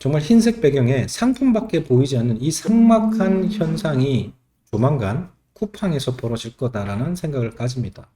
정말 흰색 배경에 상품밖에 보이지 않는 이 삭막한 현상이 조만간 쿠팡에서 벌어질 거다라는 생각을 가집니다.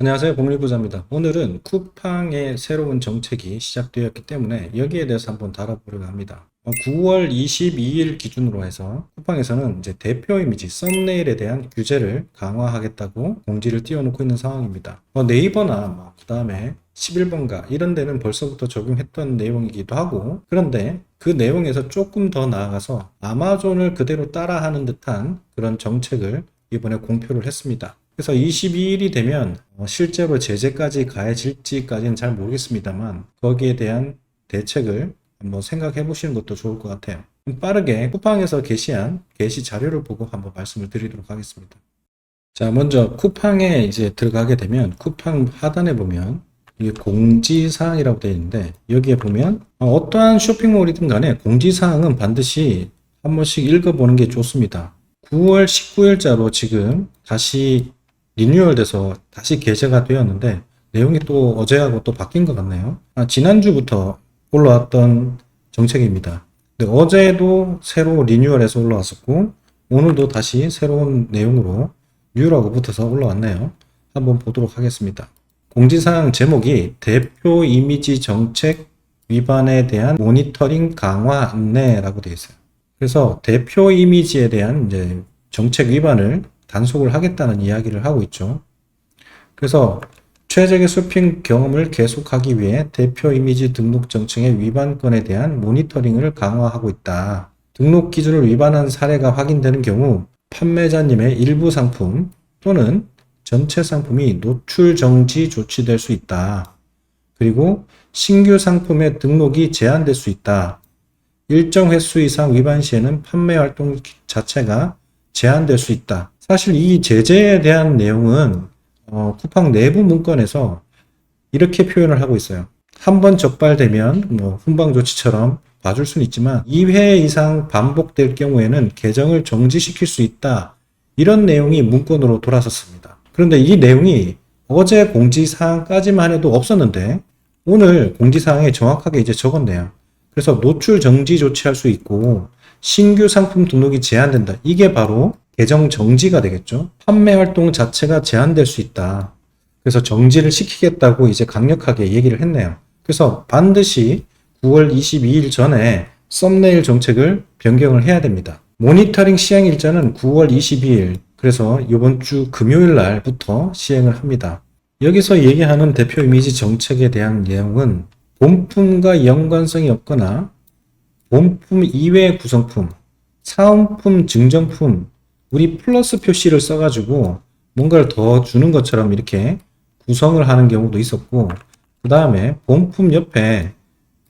안녕하세요. 공일부자입니다. 오늘은 쿠팡의 새로운 정책이 시작되었기 때문에 여기에 대해서 한번 다뤄보려고 합니다. 어, 9월 22일 기준으로 해서 쿠팡에서는 이제 대표 이미지 썸네일에 대한 규제를 강화하겠다고 공지를 띄워놓고 있는 상황입니다. 어, 네이버나 뭐 그다음에 11번가 이런 데는 벌써부터 적용했던 내용이기도 하고 그런데 그 내용에서 조금 더 나아가서 아마존을 그대로 따라하는 듯한 그런 정책을 이번에 공표를 했습니다. 그래서 22일이 되면 어, 실제로 제재까지 가해질지까지는 잘 모르겠습니다만 거기에 대한 대책을 한번 생각해 보시는 것도 좋을 것 같아요. 빠르게 쿠팡에서 게시한 게시 자료를 보고 한번 말씀을 드리도록 하겠습니다. 자, 먼저 쿠팡에 이제 들어가게 되면 쿠팡 하단에 보면 이게 공지사항이라고 되어 있는데 여기에 보면 어, 어떠한 쇼핑몰이든 간에 공지사항은 반드시 한 번씩 읽어보는 게 좋습니다. 9월 19일자로 지금 다시 리뉴얼 돼서 다시 게재가 되었는데 내용이 또 어제하고 또 바뀐 것 같네요. 아, 지난주부터 올라왔던 정책입니다. 근데 어제도 새로 리뉴얼해서 올라왔었고 오늘도 다시 새로운 내용으로 뉴라고 붙어서 올라왔네요. 한번 보도록 하겠습니다. 공지사항 제목이 대표 이미지 정책 위반에 대한 모니터링 강화 안내라고 되어 있어요. 그래서 대표 이미지에 대한 이제 정책 위반을 단속을 하겠다는 이야기를 하고 있죠. 그래서 최적의 쇼핑 경험을 계속하기 위해 대표 이미지 등록 정책의 위반 건에 대한 모니터링을 강화하고 있다. 등록 기준을 위반한 사례가 확인되는 경우 판매자님의 일부 상품 또는 전체 상품이 노출 정지 조치될 수 있다. 그리고 신규 상품의 등록이 제한될 수 있다. 일정 횟수 이상 위반 시에는 판매 활동 자체가 제한될 수 있다. 사실 이 제재에 대한 내용은 어, 쿠팡 내부 문건에서 이렇게 표현을 하고 있어요. 한 번 적발되면 뭐 훈방 조치처럼 봐줄 수는 있지만 2회 이상 반복될 경우에는 계정을 정지시킬 수 있다. 이런 내용이 문건으로 돌아섰습니다. 그런데 이 내용이 어제 공지사항까지만 해도 없었는데 오늘 공지사항에 정확하게 이제 적었네요. 그래서 노출 정지 조치할 수 있고 신규 상품 등록이 제한된다. 이게 바로 계정 정지가 되겠죠. 판매 활동 자체가 제한될 수 있다. 그래서 정지를 시키겠다고 이제 강력하게 얘기를 했네요. 그래서 반드시 9월 22일 전에 썸네일 정책을 변경을 해야 됩니다. 모니터링 시행 일자는 9월 22일, 그래서 이번 주 금요일 날부터 시행을 합니다. 여기서 얘기하는 대표 이미지 정책에 대한 내용은 본품과 연관성이 없거나 본품 이외의 구성품, 사은품, 증정품, 우리 플러스 표시를 써가지고 뭔가를 더 주는 것처럼 이렇게 구성을 하는 경우도 있었고, 그 다음에 본품 옆에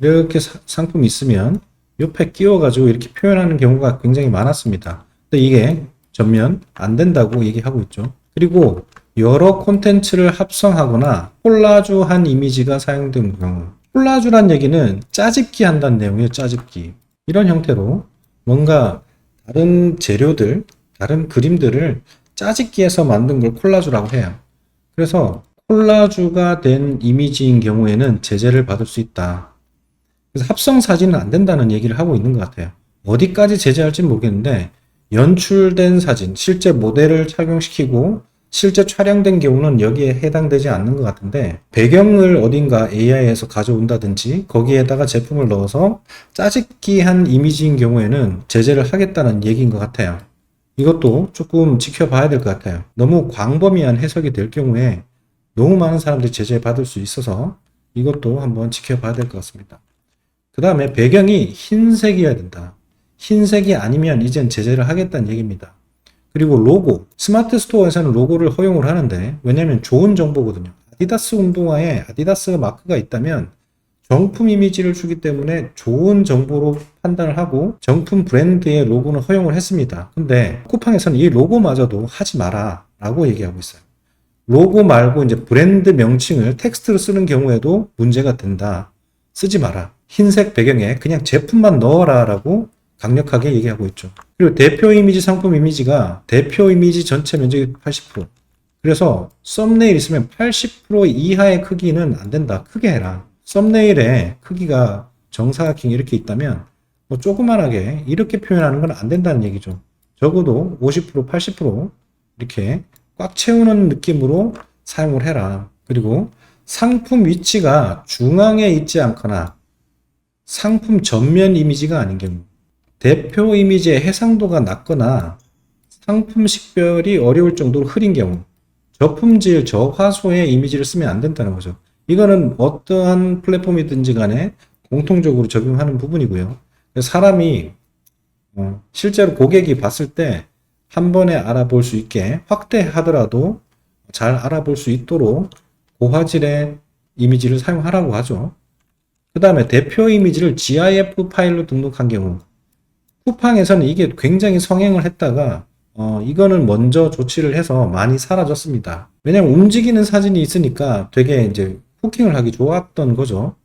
이렇게 사- 상품이 있으면 옆에 끼워가지고 이렇게 표현하는 경우가 굉장히 많았습니다. 근데 이게 전면 안 된다고 얘기하고 있죠. 그리고 여러 콘텐츠를 합성하거나 콜라주한 이미지가 사용된 경우. 콜라주란 얘기는 짜집기 한다는 내용이에요, 짜집기. 이런 형태로 뭔가 다른 재료들, 다른 그림들을 짜집기해서 만든 걸 콜라주라고 해요. 그래서 콜라주가 된 이미지인 경우에는 제재를 받을 수 있다. 그래서 합성 사진은 안 된다는 얘기를 하고 있는 것 같아요. 어디까지 제재할지는 모르겠는데 연출된 사진, 실제 모델을 착용시키고 실제 촬영된 경우는 여기에 해당되지 않는 것 같은데 배경을 어딘가 AI에서 가져온다든지 거기에다가 제품을 넣어서 짜집기한 이미지인 경우에는 제재를 하겠다는 얘기인 것 같아요. 이것도 조금 지켜봐야 될 것 같아요. 너무 광범위한 해석이 될 경우에 너무 많은 사람들이 제재 받을 수 있어서 이것도 한번 지켜봐야 될 것 같습니다. 그 다음에 배경이 흰색이어야 된다. 흰색이 아니면 이젠 제재를 하겠다는 얘기입니다. 그리고 로고. 스마트 스토어에서는 로고를 허용을 하는데, 왜냐면 좋은 정보거든요. 아디다스 운동화에 아디다스 마크가 있다면 정품 이미지를 주기 때문에 좋은 정보로 판단을 하고 정품 브랜드의 로고는 허용을 했습니다. 근데 쿠팡에서는 이 로고마저도 하지 마라 라고 얘기하고 있어요. 로고 말고 이제 브랜드 명칭을 텍스트로 쓰는 경우에도 문제가 된다. 쓰지 마라. 흰색 배경에 그냥 제품만 넣어라 라고 강력하게 얘기하고 있죠. 그리고 대표 이미지 상품 이미지가 대표 이미지 전체 면적이 80%. 그래서 썸네일 있으면 80% 이하의 크기는 안 된다. 크게 해라. 썸네일에 크기가 정사각형 이렇게 있다면 뭐 조그만하게 이렇게 표현하는 건 안 된다는 얘기죠. 적어도 50% 80% 이렇게 꽉 채우는 느낌으로 사용을 해라. 그리고 상품 위치가 중앙에 있지 않거나 상품 전면 이미지가 아닌 경우 대표 이미지의 해상도가 낮거나 상품 식별이 어려울 정도로 흐린 경우 저품질 저화소의 이미지를 쓰면 안 된다는 거죠. 이거는 어떠한 플랫폼이든지 간에 공통적으로 적용하는 부분이고요. 사람이 어, 실제로 고객이 봤을 때 한 번에 알아볼 수 있게 확대하더라도 잘 알아볼 수 있도록 고화질의 이미지를 사용하라고 하죠. 그 다음에 대표 이미지를 GIF 파일로 등록한 경우 쿠팡에서는 이게 굉장히 성행을 했다가 어, 이거는 먼저 조치를 해서 많이 사라졌습니다. 왜냐면 움직이는 사진이 있으니까 되게 이제 후킹을 하기 좋았던 거죠.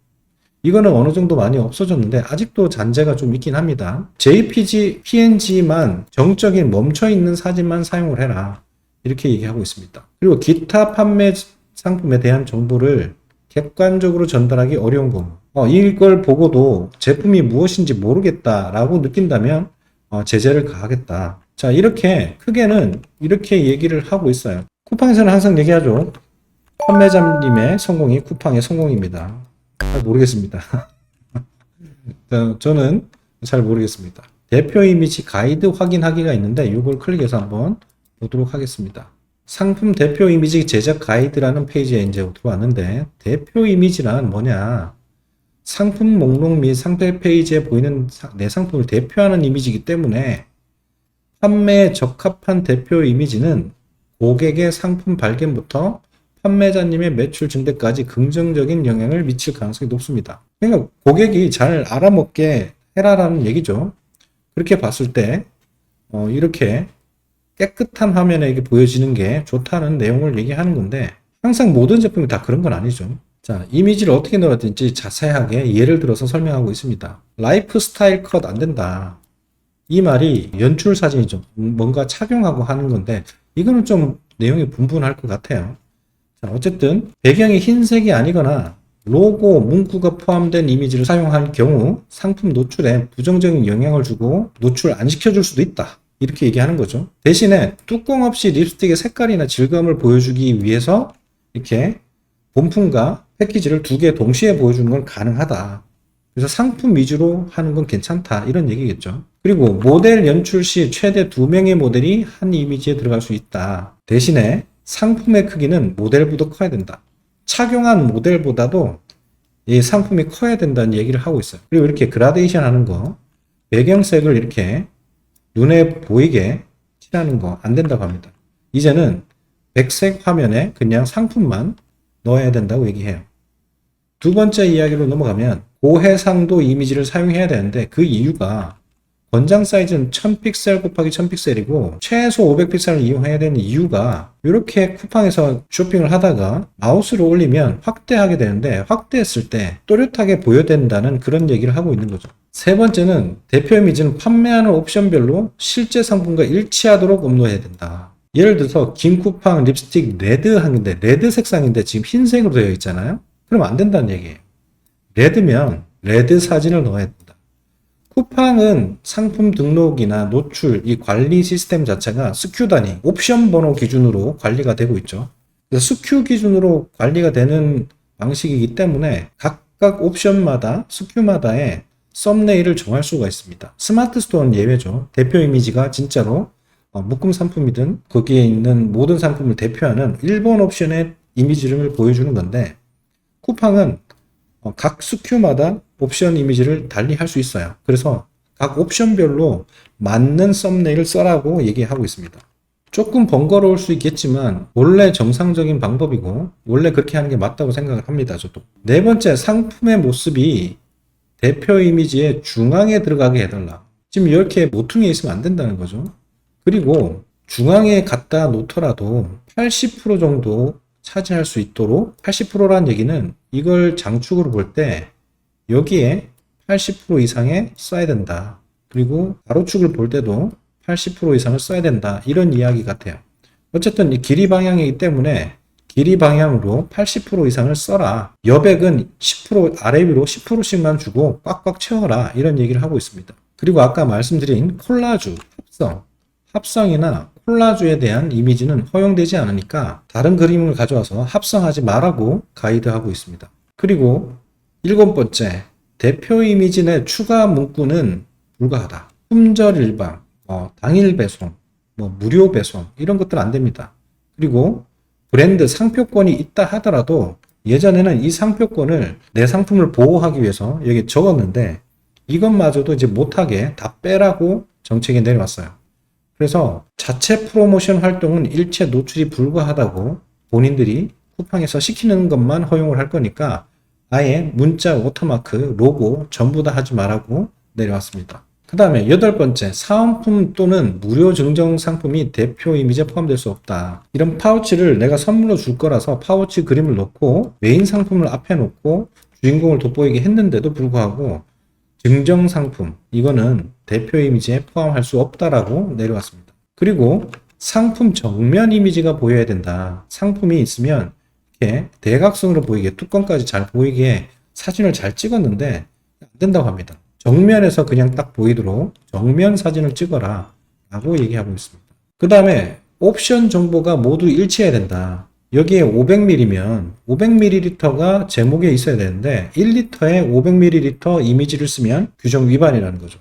이거는 어느 정도 많이 없어졌는데 아직도 잔재가 좀 있긴 합니다. JPG, PNG만 정적인 멈춰 있는 사진만 사용을 해라. 이렇게 얘기하고 있습니다. 그리고 기타 판매 상품에 대한 정보를 객관적으로 전달하기 어려운 경우. 어, 이걸 보고도 제품이 무엇인지 모르겠다라고 느낀다면 어, 제재를 가하겠다. 자, 이렇게 크게는 이렇게 얘기를 하고 있어요. 쿠팡에서는 항상 얘기하죠. 판매자님의 성공이 쿠팡의 성공입니다. 잘 모르겠습니다. 어, 저는 잘 모르겠습니다. 대표 이미지 가이드 확인하기가 있는데 이걸 클릭해서 한번 보도록 하겠습니다. 상품 대표 이미지 제작 가이드라는 페이지에 이제 들어왔는데 대표 이미지란 뭐냐? 상품 목록 및 상세 페이지에 보이는 사- 내 상품을 대표하는 이미지이기 때문에 판매에 적합한 대표 이미지는 고객의 상품 발견부터 판매자님의 매출 증대까지 긍정적인 영향을 미칠 가능성이 높습니다. 그러니까 고객이 잘 알아먹게 해라라는 얘기죠. 그렇게 봤을 때 어, 이렇게 깨끗한 화면에 이게 보여지는 게 좋다는 내용을 얘기하는 건데 항상 모든 제품이 다 그런 건 아니죠. 자, 이미지를 어떻게 넣었든지 자세하게 예를 들어서 설명하고 있습니다. 라이프 스타일 컷 안 된다. 이 말이 연출 사진이죠. 뭔가 착용하고 하는 건데 이거는 좀 내용이 분분할 것 같아요. 자, 어쨌든 배경이 흰색이 아니거나 로고, 문구가 포함된 이미지를 사용할 경우 상품 노출에 부정적인 영향을 주고 노출 안 시켜줄 수도 있다. 이렇게 얘기하는 거죠. 대신에 뚜껑 없이 립스틱의 색깔이나 질감을 보여주기 위해서 이렇게 본품과 패키지를 두 개 동시에 보여주는 건 가능하다. 그래서 상품 위주로 하는 건 괜찮다. 이런 얘기겠죠. 그리고 모델 연출 시 최대 두 명의 모델이 한 이미지에 들어갈 수 있다. 대신에 상품의 크기는 모델보다 커야 된다. 착용한 모델보다도 이 상품이 커야 된다는 얘기를 하고 있어요. 그리고 이렇게 그라데이션 하는 거, 배경색을 이렇게 눈에 보이게 칠하는 거 안 된다고 합니다. 이제는 백색 화면에 그냥 상품만 넣어야 된다고 얘기해요. 두 번째 이야기로 넘어가면 고해상도 이미지를 사용해야 되는데 그 이유가 권장 사이즈는 1000픽셀 곱하기 1000픽셀이고 최소 500픽셀을 이용해야 되는 이유가 이렇게 쿠팡에서 쇼핑을 하다가 마우스를 올리면 확대하게 되는데 확대했을 때 또렷하게 보여된다는 그런 얘기를 하고 있는 거죠. 세 번째는 대표 이미지는 판매하는 옵션별로 실제 상품과 일치하도록 업로드해야 된다. 예를 들어서 김쿠팡 립스틱 레드 하는데 레드 색상인데 지금 흰색으로 되어 있잖아요. 그럼 안 된다는 얘기예요. 레드면 레드 사진을 넣어야 된다. 쿠팡은 상품 등록이나 노출, 이 관리 시스템 자체가 스큐 단위, 옵션 번호 기준으로 관리가 되고 있죠. 스큐 기준으로 관리가 되는 방식이기 때문에 각각 옵션마다, 스큐마다의 썸네일을 정할 수가 있습니다. 스마트 스토어는 예외죠. 대표 이미지가 진짜로 어, 묶음 상품이든 거기에 있는 모든 상품을 대표하는 1번 옵션의 이미지를 보여주는 건데 쿠팡은 어, 각 스큐마다 옵션 이미지를 달리 할 수 있어요. 그래서 각 옵션별로 맞는 썸네일을 써라고 얘기하고 있습니다. 조금 번거로울 수 있겠지만 원래 정상적인 방법이고 원래 그렇게 하는 게 맞다고 생각을 합니다. 저도. 네 번째 상품의 모습이 대표 이미지의 중앙에 들어가게 해달라. 지금 이렇게 모퉁이에 있으면 안 된다는 거죠. 그리고 중앙에 갖다 놓더라도 80% 정도 차지할 수 있도록 80%란 얘기는 이걸 장축으로 볼 때 여기에 80% 이상의 써야 된다. 그리고 가로축을 볼 때도 80% 이상을 써야 된다. 이런 이야기 같아요. 어쨌든 이 길이 방향이기 때문에 길이 방향으로 80% 이상을 써라. 여백은 10% 아래 위로 10%씩만 주고 꽉꽉 채워라. 이런 얘기를 하고 있습니다. 그리고 아까 말씀드린 콜라주, 합성, 합성이나 콜라주에 대한 이미지는 허용되지 않으니까 다른 그림을 가져와서 합성하지 말라고 가이드하고 있습니다. 그리고 일곱 번째, 대표 이미지 내 추가 문구는 불가하다. 품절 일방, 어, 당일 배송, 뭐 무료 배송 이런 것들 안 됩니다. 그리고 브랜드 상표권이 있다 하더라도 예전에는 이 상표권을 내 상품을 보호하기 위해서 여기 적었는데 이것마저도 이제 못하게 다 빼라고 정책이 내려왔어요. 그래서 자체 프로모션 활동은 일체 노출이 불가하다고 본인들이 쿠팡에서 시키는 것만 허용을 할 거니까 아예 문자, 워터마크, 로고 전부 다 하지 말라고 내려왔습니다. 그 다음에 여덟 번째, 사은품 또는 무료 증정 상품이 대표 이미지에 포함될 수 없다. 이런 파우치를 내가 선물로 줄 거라서 파우치 그림을 넣고 메인 상품을 앞에 놓고 주인공을 돋보이게 했는데도 불구하고 증정 상품, 이거는 대표 이미지에 포함할 수 없다라고 내려왔습니다. 그리고 상품 정면 이미지가 보여야 된다. 상품이 있으면 이렇게 대각선으로 보이게 뚜껑까지 잘 보이게 사진을 잘 찍었는데 안 된다고 합니다. 정면에서 그냥 딱 보이도록 정면 사진을 찍어라 라고 얘기하고 있습니다. 그 다음에 옵션 정보가 모두 일치해야 된다. 여기에 500ml면 500ml가 제목에 있어야 되는데 1리터에 500ml 이미지를 쓰면 규정 위반이라는 거죠.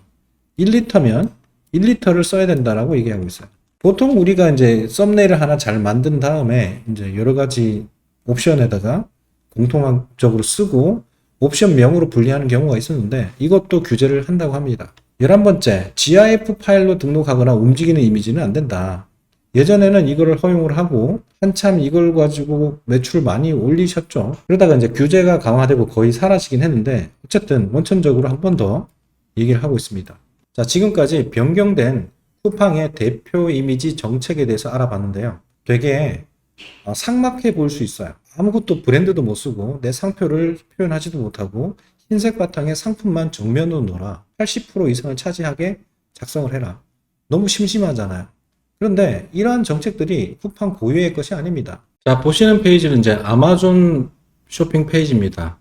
1리터면 1리터를 써야 된다라고 얘기하고 있어요. 보통 우리가 이제 썸네일을 하나 잘 만든 다음에 이제 여러 가지 옵션에다가 공통적으로 쓰고 옵션명으로 분리하는 경우가 있었는데 이것도 규제를 한다고 합니다. 11번째, GIF 파일로 등록하거나 움직이는 이미지는 안 된다. 예전에는 이거를 허용을 하고 한참 이걸 가지고 매출을 많이 올리셨죠. 그러다가 이제 규제가 강화되고 거의 사라지긴 했는데 어쨌든 원천적으로 한 번 더 얘기를 하고 있습니다. 자, 지금까지 변경된 쿠팡의 대표 이미지 정책에 대해서 알아봤는데요. 되게 어, 삭막해 보일 수 있어요. 아무것도 브랜드도 못 쓰고 내 상표를 표현하지도 못하고 흰색 바탕에 상품만 정면으로 놓아라. 80% 이상을 차지하게 작성을 해라. 너무 심심하잖아요. 그런데 이러한 정책들이 쿠팡 고유의 것이 아닙니다. 자, 보시는 페이지는 이제 아마존 쇼핑 페이지입니다.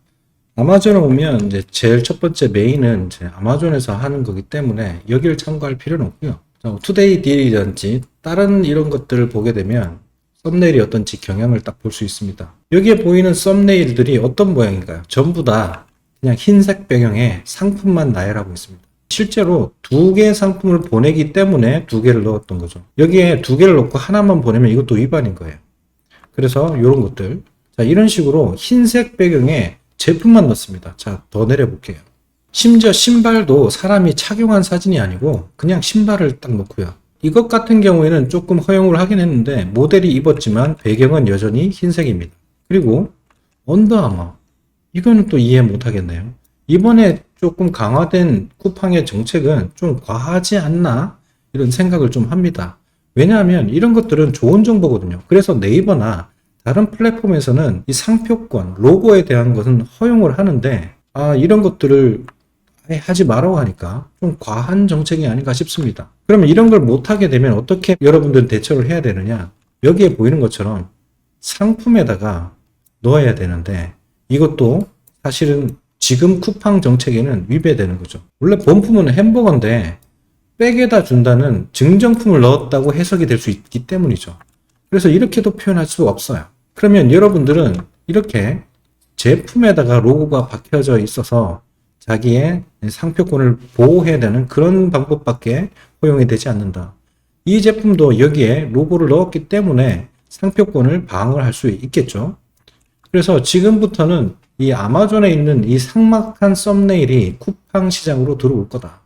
아마존에 오면 이제 제일 첫 번째 메인은 이제 아마존에서 하는 거기 때문에 여기를 참고할 필요는 없고요. 자, 투데이 딜이든지 다른 이런 것들을 보게 되면 썸네일이 어떤지 경향을 딱 볼 수 있습니다. 여기에 보이는 썸네일들이 어떤 모양인가요? 전부 다 그냥 흰색 배경에 상품만 나열하고 있습니다. 실제로 두 개의 상품을 보내기 때문에 두 개를 넣었던 거죠. 여기에 두 개를 넣고 하나만 보내면 이것도 위반인 거예요. 그래서 이런 것들. 자, 이런 식으로 흰색 배경에 제품만 넣습니다. 자, 더 내려볼게요. 심지어 신발도 사람이 착용한 사진이 아니고 그냥 신발을 딱 넣고요. 이것 같은 경우에는 조금 허용을 하긴 했는데 모델이 입었지만 배경은 여전히 흰색입니다. 그리고 언더아머 이거는 또 이해 못 하겠네요. 이번에 조금 강화된 쿠팡의 정책은 좀 과하지 않나 이런 생각을 좀 합니다. 왜냐하면 이런 것들은 좋은 정보거든요. 그래서 네이버나 다른 플랫폼에서는 이 상표권, 로고에 대한 것은 허용을 하는데 아 이런 것들을 하지 말라고 하니까 좀 과한 정책이 아닌가 싶습니다. 그러면 이런 걸 못하게 되면 어떻게 여러분들 대처를 해야 되느냐? 여기에 보이는 것처럼 상품에다가 넣어야 되는데 이것도 사실은 지금 쿠팡 정책에는 위배되는 거죠. 원래 본품은 햄버거인데 백에다 준다는 증정품을 넣었다고 해석이 될 수 있기 때문이죠. 그래서 이렇게도 표현할 수 없어요. 그러면 여러분들은 이렇게 제품에다가 로고가 박혀져 있어서 자기의 상표권을 보호해야 되는 그런 방법밖에 허용이 되지 않는다. 이 제품도 여기에 로고를 넣었기 때문에 상표권을 방어를 할수 있겠죠. 그래서 지금부터는 이 아마존에 있는 이 삭막한 썸네일이 쿠팡 시장으로 들어올 거다.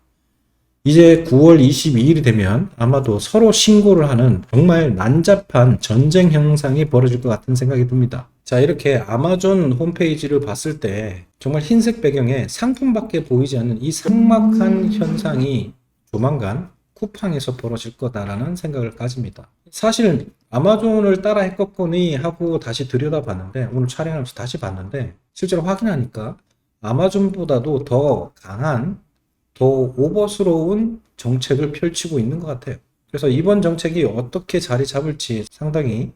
이제 9월 22일이 되면 아마도 서로 신고를 하는 정말 난잡한 전쟁 형상이 벌어질 것 같은 생각이 듭니다. 자, 이렇게 아마존 홈페이지를 봤을 때 정말 흰색 배경에 상품밖에 보이지 않는 이 삭막한 현상이 조만간 쿠팡에서 벌어질 거다라는 생각을 가집니다. 사실은 아마존을 따라 했겠거니 하고 다시 들여다봤는데 오늘 촬영하면서 다시 봤는데 실제로 확인하니까 아마존보다도 더 강한 더 오버스러운 정책을 펼치고 있는 것 같아요. 그래서 이번 정책이 어떻게 자리 잡을지 상당히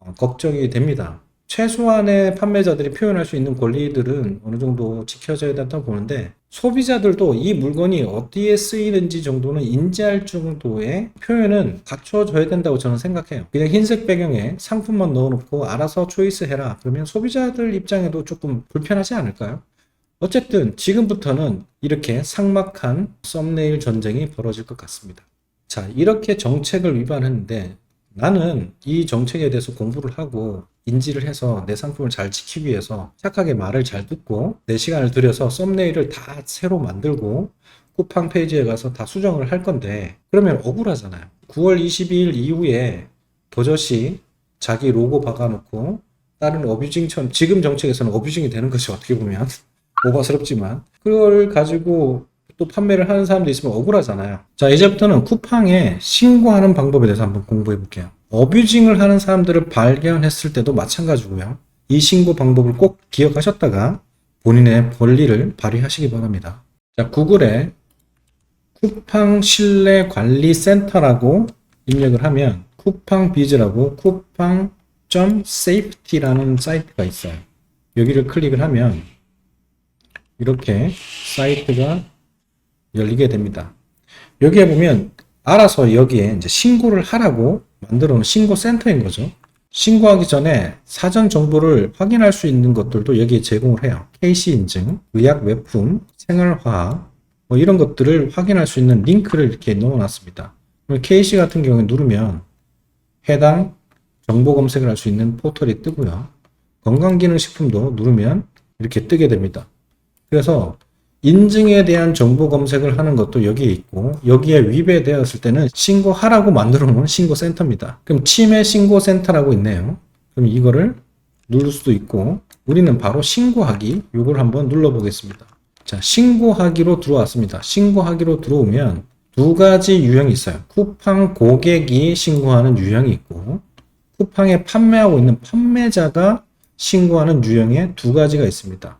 어, 걱정이 됩니다. 최소한의 판매자들이 표현할 수 있는 권리들은 어느 정도 지켜져야 된다고 보는데 소비자들도 이 물건이 어디에 쓰이는지 정도는 인지할 정도의 표현은 갖춰져야 된다고 저는 생각해요. 그냥 흰색 배경에 상품만 넣어놓고 알아서 초이스해라. 그러면 소비자들 입장에도 조금 불편하지 않을까요? 어쨌든 지금부터는 이렇게 삭막한 썸네일 전쟁이 벌어질 것 같습니다. 자, 이렇게 정책을 위반했는데 나는 이 정책에 대해서 공부를 하고 인지를 해서 내 상품을 잘 지키기 위해서 착하게 말을 잘 듣고 내 시간을 들여서 썸네일을 다 새로 만들고 쿠팡 페이지에 가서 다 수정을 할 건데 그러면 억울하잖아요. 9월 22일 이후에 버젓이 자기 로고 박아놓고 다른 어뷰징처럼 지금 정책에서는 어뷰징이 되는 것이 어떻게 보면 오바스럽지만 그걸 가지고 또 판매를 하는 사람도 있으면 억울하잖아요. 자, 이제부터는 쿠팡에 신고하는 방법에 대해서 한번 공부해 볼게요. 어뷰징을 하는 사람들을 발견했을 때도 마찬가지고요. 이 신고 방법을 꼭 기억하셨다가 본인의 권리를 발휘하시기 바랍니다. 자, 구글에 쿠팡 신뢰 관리 센터라고 입력을 하면 쿠팡 비즈라고 쿠팡.safety라는 사이트가 있어요. 여기를 클릭을 하면 이렇게 사이트가 열리게 됩니다. 여기에 보면 알아서 여기에 이제 신고를 하라고 만들어 놓은 신고 센터인 거죠. 신고하기 전에 사전 정보를 확인할 수 있는 것들도 여기에 제공을 해요. KC 인증, 의약 외품, 생활화학, 뭐 이런 것들을 확인할 수 있는 링크를 이렇게 넣어 놨습니다. KC 같은 경우에 누르면 해당 정보 검색을 할 수 있는 포털이 뜨고요. 건강기능식품도 누르면 이렇게 뜨게 됩니다. 그래서 인증에 대한 정보 검색을 하는 것도 여기에 있고 여기에 위배되었을 때는 신고하라고 만들어 놓은 신고센터입니다. 그럼 치매 신고센터라고 있네요. 그럼 이거를 누를 수도 있고 우리는 바로 신고하기 요걸 한번 눌러 보겠습니다. 자, 신고하기로 들어왔습니다. 신고하기로 들어오면 두 가지 유형이 있어요. 쿠팡 고객이 신고하는 유형이 있고 쿠팡에 판매하고 있는 판매자가 신고하는 유형의 두 가지가 있습니다.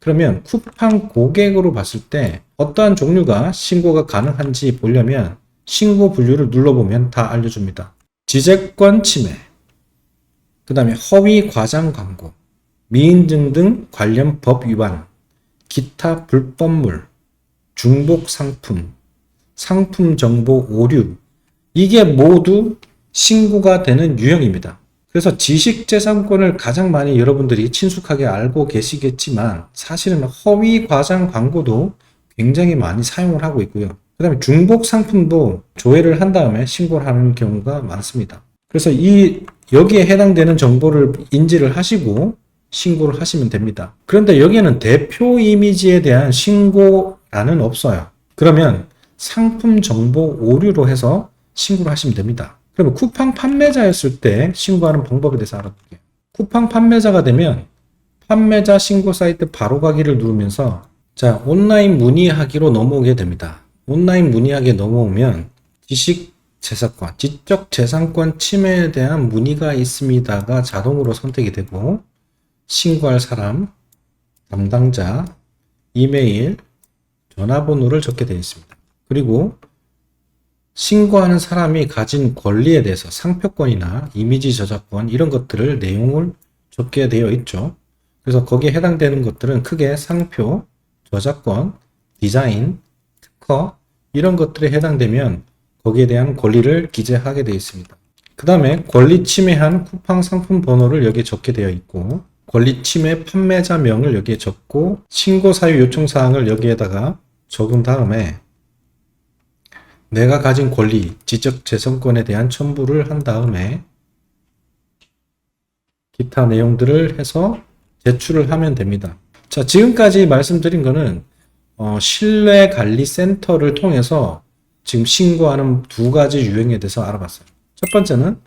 그러면 쿠팡 고객으로 봤을 때 어떠한 종류가 신고가 가능한지 보려면 신고 분류를 눌러보면 다 알려줍니다. 지재권 침해, 그 다음에 허위 과장 광고, 미인증 등 관련 법 위반, 기타 불법물, 중복 상품, 상품 정보 오류, 이게 모두 신고가 되는 유형입니다. 그래서 지식재산권을 가장 많이 여러분들이 친숙하게 알고 계시겠지만 사실은 허위 과장 광고도 굉장히 많이 사용을 하고 있고요. 그 다음에 중복 상품도 조회를 한 다음에 신고를 하는 경우가 많습니다. 그래서 이 여기에 해당되는 정보를 인지를 하시고 신고를 하시면 됩니다. 그런데 여기에는 대표 이미지에 대한 신고라는 없어요. 그러면 상품 정보 오류로 해서 신고를 하시면 됩니다. 그러면 쿠팡 판매자였을 때 신고하는 방법에 대해서 알아볼게요. 쿠팡 판매자가 되면 판매자 신고 사이트 바로 가기를 누르면서 자 온라인 문의하기로 넘어오게 됩니다. 온라인 문의하기에 넘어오면 지식 재산권, 지적 재산권 침해에 대한 문의가 있습니다가 자동으로 선택이 되고 신고할 사람, 담당자, 이메일, 전화번호를 적게 되어 있습니다. 그리고 신고하는 사람이 가진 권리에 대해서 상표권이나 이미지 저작권 이런 것들을 내용을 적게 되어 있죠. 그래서 거기에 해당되는 것들은 크게 상표, 저작권, 디자인, 특허 이런 것들에 해당되면 거기에 대한 권리를 기재하게 되어 있습니다. 그 다음에 권리 침해한 쿠팡 상품 번호를 여기에 적게 되어 있고 권리 침해 판매자명을 여기에 적고 신고 사유 요청 사항을 여기에다가 적은 다음에 내가 가진 권리, 지적 재산권에 대한 첨부를 한 다음에 기타 내용들을 해서 제출을 하면 됩니다. 자, 지금까지 말씀드린 거는 어, 신뢰관리센터를 통해서 지금 신고하는 두 가지 유형에 대해서 알아봤어요. 첫 번째는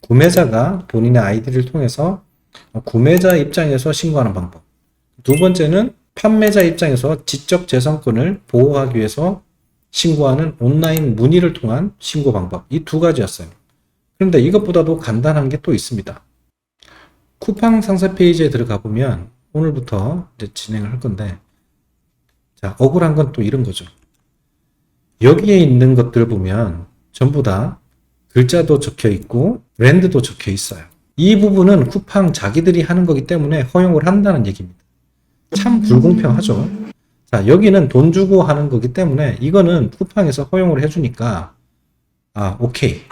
구매자가 본인의 아이디를 통해서 구매자 입장에서 신고하는 방법. 두 번째는 판매자 입장에서 지적 재산권을 보호하기 위해서 신고하는 온라인 문의를 통한 신고 방법. 이 두 가지였어요. 그런데 이것보다도 간단한 게 또 있습니다. 쿠팡 상세 페이지에 들어가 보면 오늘부터 이제 진행을 할 건데, 자, 억울한 건 또 이런 거죠. 여기에 있는 것들 보면 전부 다 글자도 적혀 있고 브랜드도 적혀 있어요. 이 부분은 쿠팡 자기들이 하는 거기 때문에 허용을 한다는 얘기입니다. 참 불공평하죠. 자, 여기는 돈 주고 하는 거기 때문에 이거는 쿠팡에서 허용을 해주니까 아, 오케이.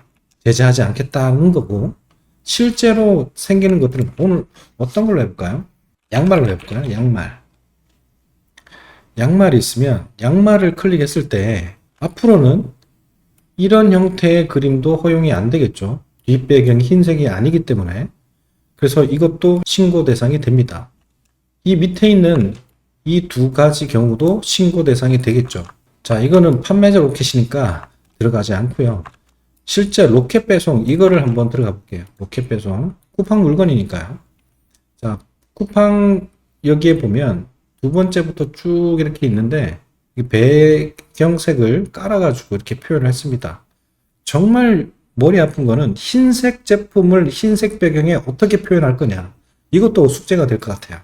제재하지 않겠다는 거고 실제로 생기는 것들은 오늘 어떤 걸로 해볼까요? 양말로 해볼까요? 양말. 양말이 있으면 양말을 클릭했을 때 앞으로는 이런 형태의 그림도 허용이 안 되겠죠. 뒷배경이 흰색이 아니기 때문에. 그래서 이것도 신고 대상이 됩니다. 이 밑에 있는 이 두 가지 경우도 신고 대상이 되겠죠. 자, 이거는 판매자 로켓이니까 들어가지 않고요. 실제 로켓 배송 이거를 한번 들어가 볼게요. 로켓 배송 쿠팡 물건이니까요. 자, 쿠팡 여기에 보면 두 번째부터 쭉 이렇게 있는데 이 배경색을 깔아가지고 이렇게 표현을 했습니다. 정말 머리 아픈 거는 흰색 제품을 흰색 배경에 어떻게 표현할 거냐. 이것도 숙제가 될 것 같아요.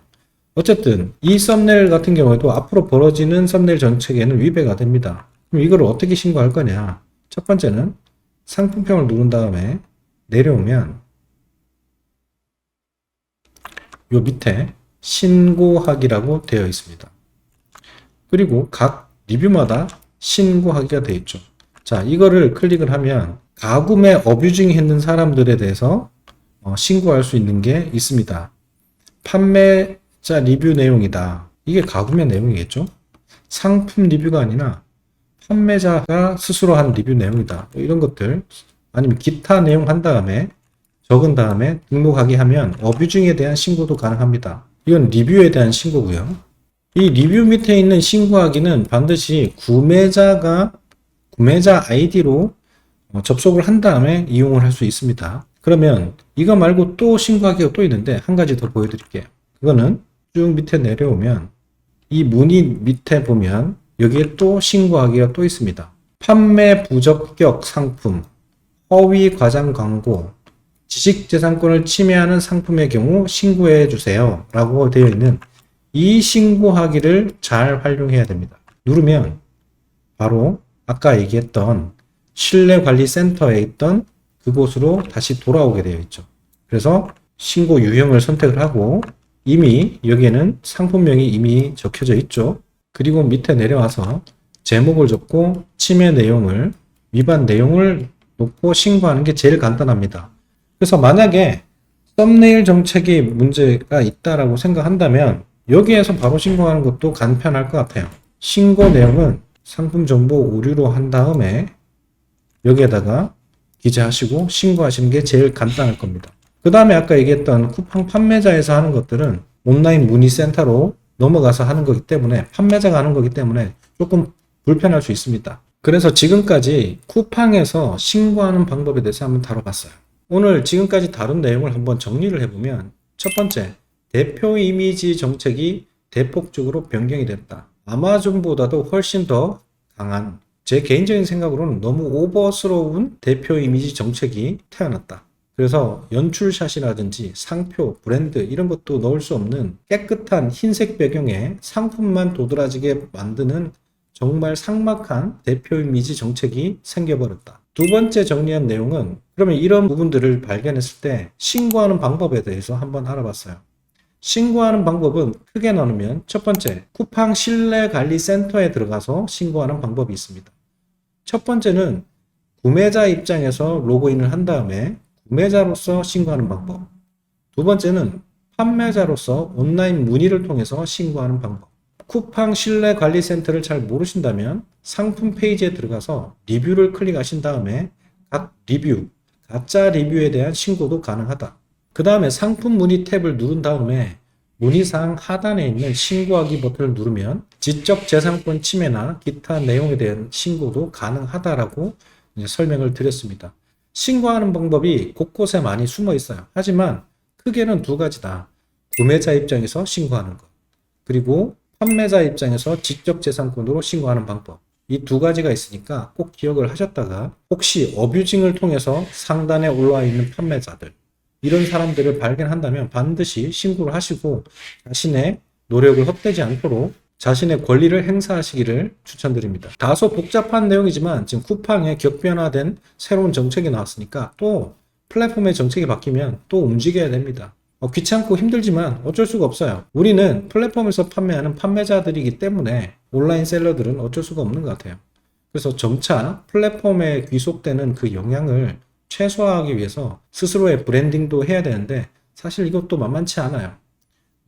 어쨌든 이 썸네일 같은 경우에도 앞으로 벌어지는 썸네일 정책에는 위배가 됩니다. 그럼 이걸 어떻게 신고할 거냐? 첫 번째는 상품평을 누른 다음에 내려오면 요 밑에 신고하기라고 되어 있습니다. 그리고 각 리뷰마다 신고하기가 되어 있죠. 자, 이거를 클릭을 하면 가구매 어뷰징 했는 사람들에 대해서 어, 신고할 수 있는 게 있습니다. 판매 자 리뷰 내용이다. 이게 가구매 내용이겠죠? 상품 리뷰가 아니라 판매자가 스스로 한 리뷰 내용이다. 뭐 이런 것들 아니면 기타 내용 한 다음에 적은 다음에 등록하기 하면 어뷰징에 대한 신고도 가능합니다. 이건 리뷰에 대한 신고고요. 이 리뷰 밑에 있는 신고하기는 반드시 구매자가 구매자 아이디로 어, 접속을 한 다음에 이용을 할 수 있습니다. 그러면 이거 말고 또 신고하기가 또 있는데 한 가지 더 보여드릴게요. 그거는 쭉 밑에 내려오면 이 문의 밑에 보면 여기에 또 신고하기가 또 있습니다. 판매 부적격 상품, 허위 과장 광고, 지식재산권을 침해하는 상품의 경우 신고해 주세요. 라고 되어 있는 이 신고하기를 잘 활용해야 됩니다. 누르면 바로 아까 얘기했던 신뢰관리센터에 있던 그곳으로 다시 돌아오게 되어 있죠. 그래서 신고 유형을 선택을 하고 이미 여기에는 상품명이 이미 적혀져 있죠. 그리고 밑에 내려와서 제목을 적고 침해 내용을 위반 내용을 놓고 신고하는 게 제일 간단합니다. 그래서 만약에 썸네일 정책이 문제가 있다라고 생각한다면 여기에서 바로 신고하는 것도 간편할 것 같아요. 신고 내용은 상품 정보 오류로 한 다음에 여기에다가 기재하시고 신고하시는 게 제일 간단할 겁니다. 그 다음에 아까 얘기했던 쿠팡 판매자에서 하는 것들은 온라인 문의센터로 넘어가서 하는 거기 때문에 판매자가 하는 거기 때문에 조금 불편할 수 있습니다. 그래서 지금까지 쿠팡에서 신고하는 방법에 대해서 한번 다뤄봤어요. 오늘 지금까지 다룬 내용을 한번 정리를 해보면 첫 번째, 대표 이미지 정책이 대폭적으로 변경이 됐다. 아마존보다도 훨씬 더 강한 제 개인적인 생각으로는 너무 오버스러운 대표 이미지 정책이 태어났다. 그래서 연출샷이라든지 상표, 브랜드 이런 것도 넣을 수 없는 깨끗한 흰색 배경에 상품만 도드라지게 만드는 정말 삭막한 대표 이미지 정책이 생겨버렸다. 두 번째 정리한 내용은 그러면 이런 부분들을 발견했을 때 신고하는 방법에 대해서 한번 알아봤어요. 신고하는 방법은 크게 나누면 첫 번째, 쿠팡 신뢰관리센터에 들어가서 신고하는 방법이 있습니다. 첫 번째는 구매자 입장에서 로그인을 한 다음에 구매자로서 신고하는 방법. 두 번째는 판매자로서 온라인 문의를 통해서 신고하는 방법. 쿠팡 신뢰 관리 센터를 잘 모르신다면 상품 페이지에 들어가서 리뷰를 클릭하신 다음에 각 리뷰, 가짜 리뷰에 대한 신고도 가능하다. 그 다음에 상품 문의 탭을 누른 다음에 문의사항 하단에 있는 신고하기 버튼을 누르면 지적 재산권 침해나 기타 내용에 대한 신고도 가능하다라고 설명을 드렸습니다. 신고하는 방법이 곳곳에 많이 숨어 있어요. 하지만 크게는 두 가지다. 구매자 입장에서 신고하는 것. 그리고 판매자 입장에서 지적 재산권으로 신고하는 방법. 이 두 가지가 있으니까 꼭 기억을 하셨다가 혹시 어뷰징을 통해서 상단에 올라와 있는 판매자들 이런 사람들을 발견한다면 반드시 신고를 하시고 자신의 노력을 헛되지 않도록 자신의 권리를 행사하시기를 추천드립니다. 다소 복잡한 내용이지만 지금 쿠팡에 격변화된 새로운 정책이 나왔으니까 또 플랫폼의 정책이 바뀌면 또 움직여야 됩니다. 어, 귀찮고 힘들지만 어쩔 수가 없어요. 우리는 플랫폼에서 판매하는 판매자들이기 때문에 온라인 셀러들은 어쩔 수가 없는 것 같아요. 그래서 점차 플랫폼에 귀속되는 그 영향을 최소화하기 위해서 스스로의 브랜딩도 해야 되는데 사실 이것도 만만치 않아요.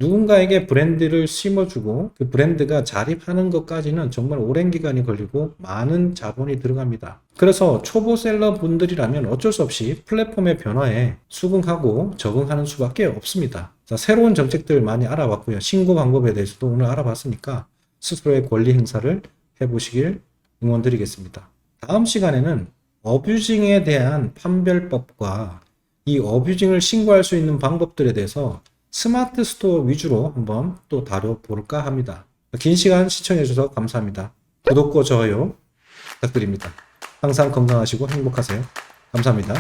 누군가에게 브랜드를 심어주고 그 브랜드가 자립하는 것까지는 정말 오랜 기간이 걸리고 많은 자본이 들어갑니다. 그래서 초보 셀러 분들이라면 어쩔 수 없이 플랫폼의 변화에 수긍하고 적응하는 수밖에 없습니다. 자, 새로운 정책들 많이 알아봤고요. 신고 방법에 대해서도 오늘 알아봤으니까 스스로의 권리 행사를 해보시길 응원드리겠습니다. 다음 시간에는 어뷰징에 대한 판별법과 이 어뷰징을 신고할 수 있는 방법들에 대해서 스마트 스토어 위주로 한번 또 다뤄볼까 합니다. 긴 시간 시청해주셔서 감사합니다. 구독과 좋아요 부탁드립니다. 항상 건강하시고 행복하세요. 감사합니다.